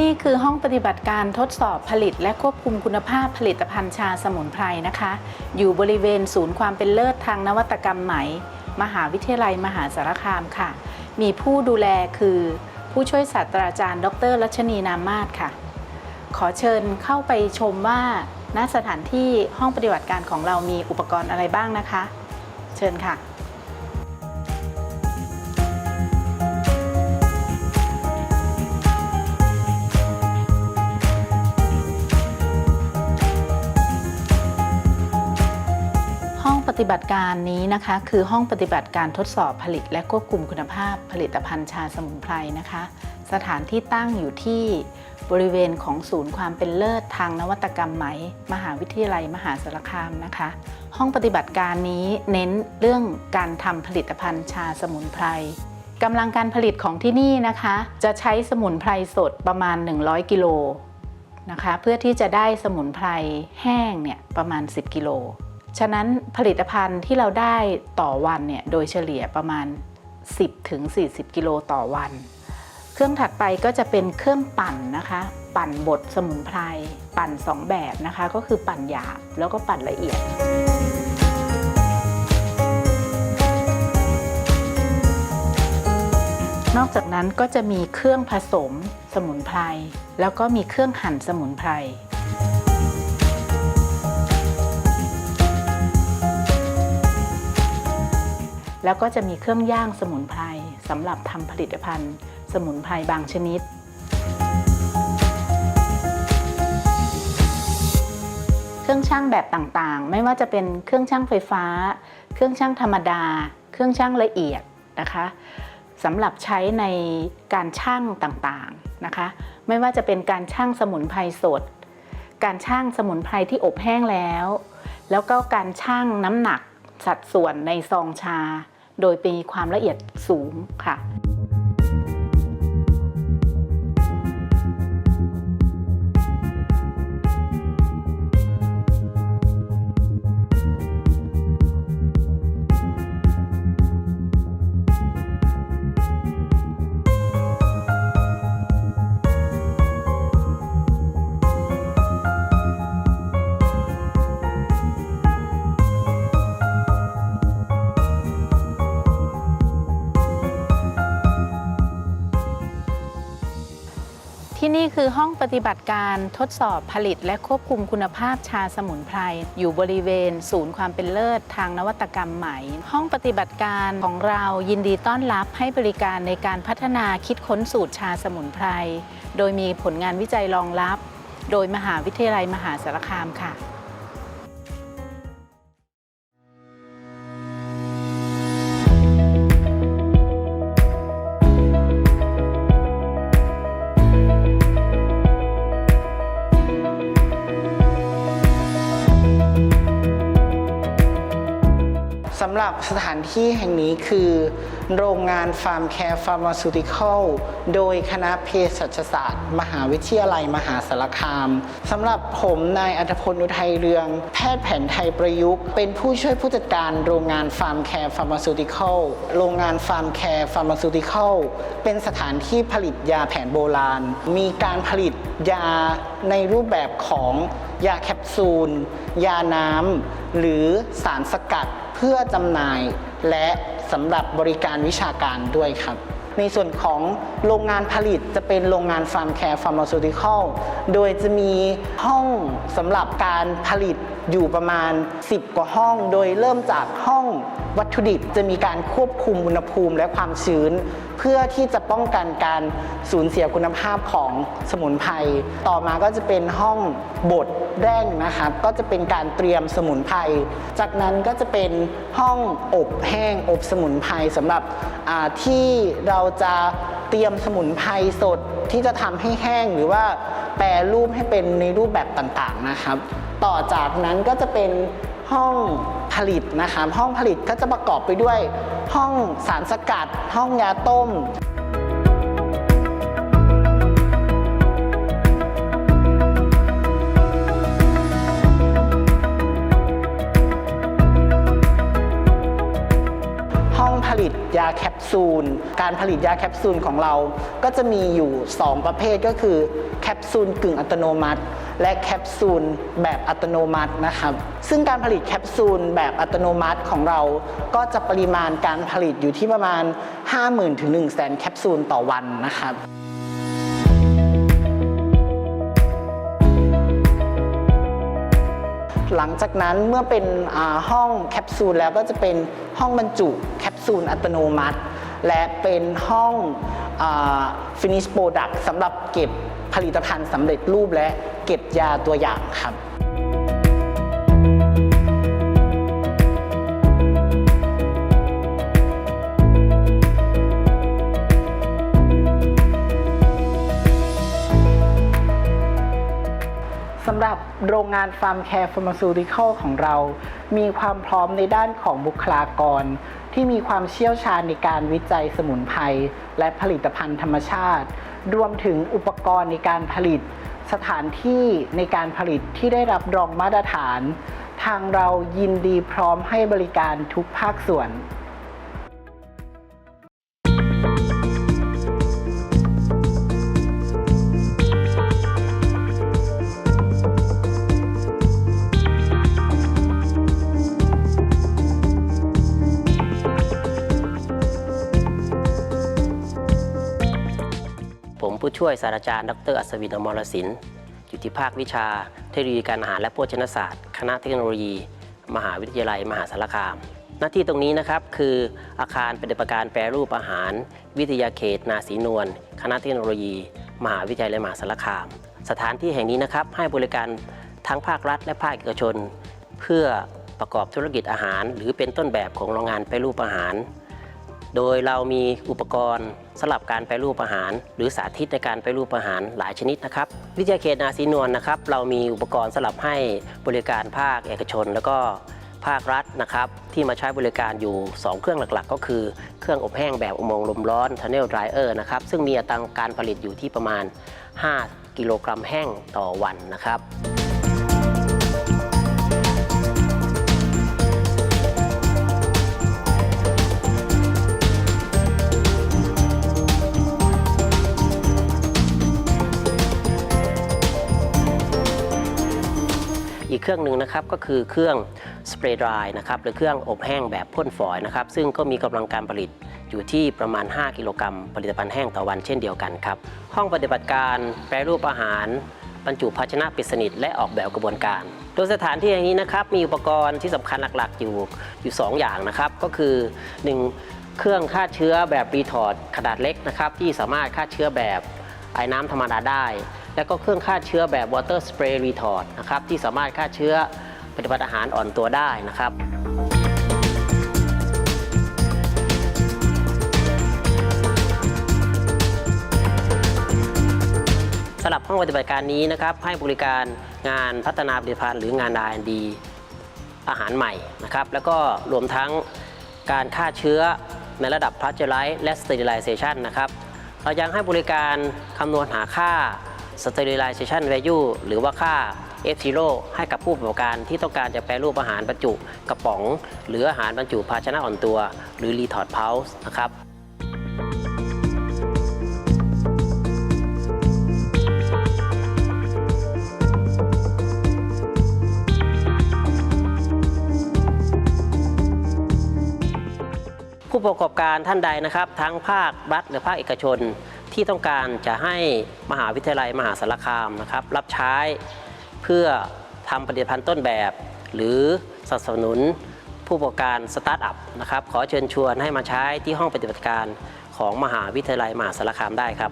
นี่คือห้องปฏิบัติการทดสอบผลิต และควบคุมคุณภาพผลิตภัณฑ์ชาสมุนไพรนะคะ อยู่บริเวณศูนย์ความเป็นเลิศทางนวัตกรรมไหม มหาวิทยาลัยมหาสารคามค่ะ มีผู้ดูแลคือ ผู้ช่วยศาสตราจารย์ ดรรัชนีนามมาศค่ะ ขอเชิญเข้าไปชมว่าณสถานที่ห้องปฏิบัติการของเรามีอุปกรณ์อะไรบ้างนะคะ เชิญค่ะ ฏิบัติการนี้นะคะ คือห้องปฏิบัติการทดสอบผลิตและควบคุมคุณภาพผลิตภัณฑ์ชาสมุนไพรนะคะ สถานที่ตั้งอยู่ที่บริเวณของศูนย์ความเป็นเลิศทางนวัตกรรมไหม มหาวิทยาลัยมหาสารคามนะคะ ห้องปฏิบัติการนี้เน้นเรื่องการทำผลิตภัณฑ์ชาสมุนไพรกำลังการผลิตของที่นี่นะคะ จะใช้สมุนไพรสดประมาณ 100 กิโลนะคะ เพื่อที่จะได้สมุนไพรแห้งเนี่ยประมาณ 10 กิโล ฉะนั้นผลิตภัณฑ์ที่เราได้ต่อวันเนี่ยโดยเฉลี่ยประมาณ 10ถึง40 กิโลต่อวัน เครื่องถัดไปก็จะเป็นเครื่องปั่นนะคะ ปั่นบดสมุนไพร ปั่น 2 แบบนะคะ ก็คือปั่นหยาบแล้วก็ปั่นละเอียดนอกจากนั้นก็จะมีเครื่องผสมสมุนไพร แล้วก็มีเครื่องหั่นสมุนไพร แล้วก็จะมีเครื่องย่างสมุนไพรสำหรับทำผลิตภัณฑ์ สมุนไพรบางชนิด เครื่องช่างแบบต่างๆ ไม่ว่าจะเป็นเครื่องช่างไฟฟ้า เครื่องช่างธรรมดา เครื่องช่างละเอียดนะคะสำหรับใช้ในการช่างต่างๆนะคะ ไม่ว่าจะเป็นการช่างสมุนไพรสด การช่างสมุนไพรที่อบแห้งแล้ว แล้วก็การช่างน้ำหนักสัดส่วนในซองชา โดยมีความละเอียดสูงค่ะ ที่นี่คือห้องปฏิบัติการทดสอบผลิตและควบคุมคุณภาพชาสมุนไพร อยู่บริเวณ ศูนย์ความเป็นเลิศทางนวัตกรรมใหม่ ห้องปฏิบัติการของเรายินดีต้อนรับให้บริการในการพัฒนาคิดค้นสูตรชาสมุนไพร โดยมีผลงานวิจัยรองรับ โดยมหาวิทยาลัยมหาสารคามค่ะำหรับสถานที่แห่งนี้คือ โรงงานฟาร์มแคร์ฟาร์มาซูติคอลโดยคณะเภสัชศาสตร์ มหาวิทยาลัยมหาสารคามสำหรับผมนายอัธพลอุทัยเรือง แพทย์แผนไทยประยุกต์ เป็นผู้ช่วยผู้จัดการโรงงานฟาร์มแคร์ฟาร์มาซูติคอลโรงงานฟาร์มแคร์ฟาร์มาซูติคอลเป็นสถานที่ผลิตยาแผนโบราณ มีการผลิตยาในรูปแบบของยาแคปซูล ยาน้ำ หรือสารสกัด เพื่อจำหน่ายและสำหรับบริการวิชาการด้วยครับในส่วนของโรงงานผลิตจะเป็นโรงงานฟาร์มแคร์ฟาร์มาซูติคอล โดยจะมีห้องสำหรับการผลิต อยู่ประมาณ 10 กว่าห้อง โดยเริ่มจากห้องวัตถุดิบจะมีการควบคุมอุณหภูมิและความชื้น เพื่อที่จะป้องกันการสูญเสียคุณภาพของสมุนไพรต่อมาก็จะเป็นห้องบดแร่งนะครับ ก็จะเป็นการเตรียมสมุนไพรจากนั้นก็จะเป็นห้องอบแห้งอบสมุนไพรสำหรับที่เราจะ เตรียมสมุนไพรสดที่จะทำให้แห้งหรือว่าแปรรูปให้เป็นในรูปแบบต่างๆนะครับ ต่อจากนั้นก็จะเป็นห้องผลิตนะครับห้องผลิตก็จะประกอบไปด้วยห้องสารสกัด ห้องยาต้ม ยาแคปซูล การผลิตยาแคปซูลของเรา ก็จะมีอยู่ 2 ประเภทก็คือแคปซูลกึ่งอัตโนมัติ และแคปซูลแบบอัตโนมัตินะครับ ซึ่งการผลิตแคปซูลแบบอัตโนมัติของเรา ก็จะปริมาณการผลิตอยู่ที่ประมาณ 50,000ถึง1 0 0 0 0แสนแคปซูลต่อวันนะครับ หลังจากนั้นเมื่อเป็นห้องแคปซูลแล้วก็จะเป็นห้องบรรจุแคปซูลอัตโนมัติ และเป็นห้องฟินิชโปรดักต์สำหรับเก็บผลิตภัณฑ์สำเร็จรูปและเก็บยาตัวอย่างครับ สำหรับโรงงานฟาร์มแคร์ฟาร์มาซูติคอลของเรา มีความพร้อมในด้านของบุคลากร ที่มีความเชี่ยวชาญในการวิจัยสมุนไพรและผลิตภัณฑ์ธรรมชาติ รวมถึงอุปกรณ์ในการผลิต สถานที่ในการผลิตที่ได้รับรองมาตรฐาน ทางเรายินดีพร้อมให้บริการทุกภาคส่วน ช่วยศาสตราจารย์ ดร อัศวินอมรสินอยู่ที่ภาควิชา เทคโนโลยีการอาหารและโภชนศาสตร์ คณะเทคโนโลยี มหาวิทยาลัย มหาสารคาม หน้าที่ตรงนี้นะครับคืออาคารปฏิบัติการแปรรูปอาหาร วิทยาเขต นาสีนวลคณะเทคโนโลยี มหาวิทยาลัยมหาสารคาม สถานที่แห่งนี้นะครับให้บริการทั้งภาครัฐ และภาคเอกชน เพื่อประกอบธุรกิจอาหาร หรือเป็นต้นแบบของโรงงานแปรรูปอาหาร โดยเรามีอุปกรณ์ สำหรับการแปรรูปอาหาร หรือสาธิตในการแปรรูปอาหารหลายชนิดนะครับวิทยาเขตนาซีนวลนะครับ เรามีอุปกรณ์สำหรับให้บริการภาคเอกชน แล้วก็ภาครัฐนะครับที่มาใช้บริการอยู่ 2 เครื่องหลักๆ ก็คือเครื่องอบแห้งแบบอุโมงค์ลมร้อน Tunnel Dryer นะครับซึ่งมีอัตราการผลิตอยู่ที่ประมาณ 5 กิโลกรัมแห้งต่อวันนะครับ เครื่องหนึ่งนะครับก็คือเครื่องสเปรย์ดรายนะครับหรือเครื่องอบแห้งแบบพ่นฝอยนะครับซึ่งก็มีกำลังการผลิตอยู่ที่ประมาณ 5 กิโลกรัมผลิตภัณฑ์แห้งต่อวันเช่นเดียวกันครับห้องปฏิบัติการแปรรูปอาหารบรรจุภาชนะปิดสนิทและออกแบบกระบวนการ โดยสถานที่แห่งนี้นะครับมีอุปกรณ์ที่สำคัญหลักๆ อยู่อยู่ 2 อย่างนะครับก็คือ 1 เครื่องฆ่าเชื้อแบบรีทอร์ดขนาดเล็กนะครับที่สามารถฆ่าเชื้อแบบไอ้น้ำธรรมดาได้ แล้วก็เครื่องฆ่าเชื้อแบบ water spray retort นะครับที่สามารถฆ่าเชื้อผลิตภัณฑ์อาหารอ่อนตัวได้นะครับสำหรับห้องปฏิบัติการนี้นะครับให้บริการงานพัฒนาผลิตภัณฑ์หรืองาน R&D อาหารใหม่นะครับแล้วก็รวมทั้งการฆ่าเชื้อในระดับ p a s t e u r i z e และ Sterilization นะครับ เรายังให้บริการคำนวณหาค่า Sterilization Value หรือว่าค่า F0 ให้กับผู้ประกอบการที่ต้องการจะแปรรูปอาหารบรรจุกระป๋อง หรืออาหารบรรจุภาชนะอ่อนตัว หรือ Retort Pouch นะครับผู้ประกอบการท่านใดนะครับ ทั้งภาครัฐหรือภาคเอกชน ที่ต้องการจะให้มหาวิทยาลัยมหาสารคามนะครับ รับใช้เพื่อทำผลิตภัณฑ์ต้นแบบ หรือสนับสนุนผู้ประกอบการสตาร์ทอัพนะครับขอเชิญชวนให้มาใช้ที่ห้องปฏิบัติการของมหาวิทยาลัยมหาสารคามได้ครับ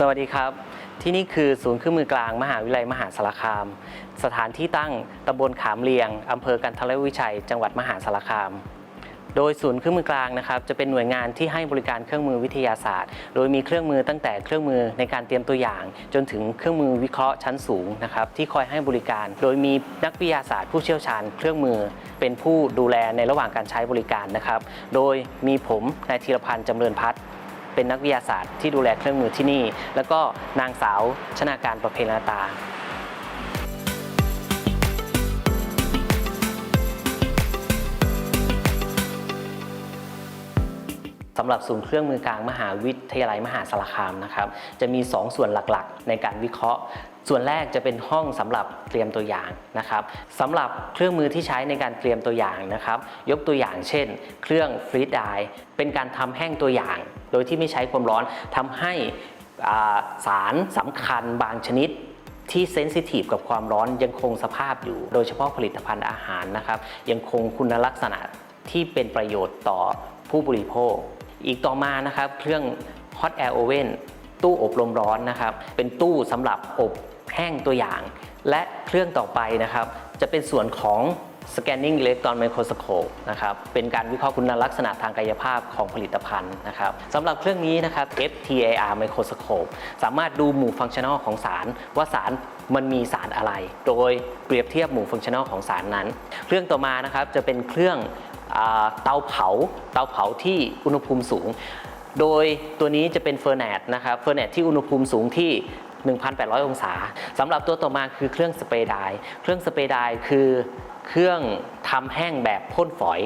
สวัสดีครับ ที่นี่คือศูนย์เครื่องมือกลางมหาวิทยาลัยมหาสารคาม สถานที่ตั้งตำบลขามเลียงอำเภอกันทรวิชัย จังหวัดมหาสารคาม โดยศูนย์เครื่องมือกลางนะครับ จะเป็นหน่วยงานที่ให้บริการเครื่องมือวิทยาศาสตร์ โดยมีเครื่องมือตั้งแต่เครื่องมือในการเตรียมตัวอย่าง จนถึงเครื่องมือวิเคราะห์ชั้นสูงนะครับที่คอยให้บริการ โดยมีนักวิทยาศาสตร์ผู้เชี่ยวชาญ เครื่องมือเป็นผู้ดูแลในระหว่างการใช้บริการนะครับ โดยมีผมนายธีรพันธ์จำเริญพัฒน์ เป็นนักวิทยาศาสตร์ที่ดูแลเครื่องมือที่นี่ แล้วก็นางสาวชนาการประเพณาตาสำหรับศูนย์เครื่องมือกลางมหาวิทยาลัยมหาสารคามนะครับ จะมี 2 ส่วนหลักๆ ในการวิเคราะห์ ส่วนแรกจะเป็นห้องสำหรับเตรียมตัวอย่างนะครับสำหรับเครื่องมือที่ใช้ในการเตรียมตัวอย่างนะครับ ยกตัวอย่างเช่น เครื่องฟรีดไดเป็นการทำแห้งตัวอย่าง โดยที่ไม่ใช้ความร้อนทำให้สารสำคัญบางชนิดที่เซนซิทีฟกับความร้อนยังคงสภาพอยู่ โดยเฉพาะผลิตภัณฑ์อาหารนะครับ ยังคงคุณลักษณะที่เป็นประโยชน์ต่อผู้บริโภค อีกต่อมานะครับ เครื่อง Hot Air Oven ตู้อบลมร้อนนะครับ เป็นตู้สำหรับอบ แห้งตัวอย่าง และเครื่องต่อไปนะครับ จะเป็นส่วนของ Scanning Electron Microscope นะครับ เป็นการวิเคราะห์คุณลักษณะทางกายภาพของผลิตภัณฑ์นะครับสำหรับเครื่องนี้นะครับ FTIR Microscope สามารถดูหมู่ฟังชั่นอลของสาร ว่าสารมันมีสารอะไร โดยเปรียบเทียบหมู่ฟังชั่นอลของสารนั้น เครื่องต่อมานะครับจะเป็นเครื่องเตาเผา เตาเผาที่อุณหภูมิสูง โดยตัวนี้จะเป็นเฟอร์แนตนะครับ เฟอร์แนตที่อุณหภูมิสูงที่ 1,800 องศาสำหรับตัวต่อมาคือเครื่องสเปรย์ไดร์เครื่องสเปรย์ไดร์คือเครื่องทำแห้งแบบพ่นฝอย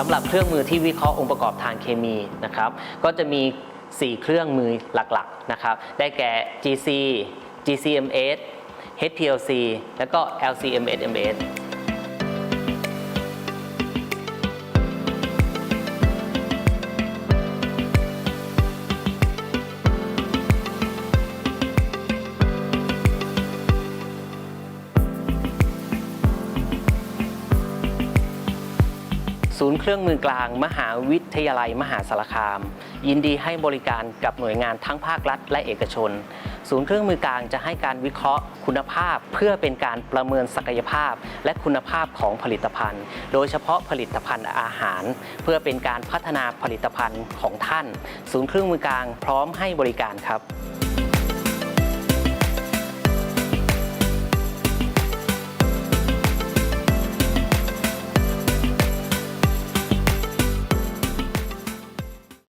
สำหรับเครื่องมือที่วิเคราะห์องค์ประกอบทางเคมีนะครับ ก็จะมี 4 เครื่องมือหลักๆนะครับ ได้แก่ GC GCMS HPLC แล้วก็ LCMS-MS เครื่องมือกลาง มหาวิทยาลัย มหาสารคาม ยินดีให้บริการกับหน่วยงานทั้งภาครัฐและเอกชน ศูนย์เครื่องมือกลางจะให้การวิเคราะห์คุณภาพ เพื่อเป็นการประเมินศักยภาพ และคุณภาพของผลิตภัณฑ์ โดยเฉพาะผลิตภัณฑ์อาหาร เพื่อเป็นการพัฒนาผลิตภัณฑ์ของท่าน ศูนย์เครื่องมือกลางพร้อมให้บริการครับ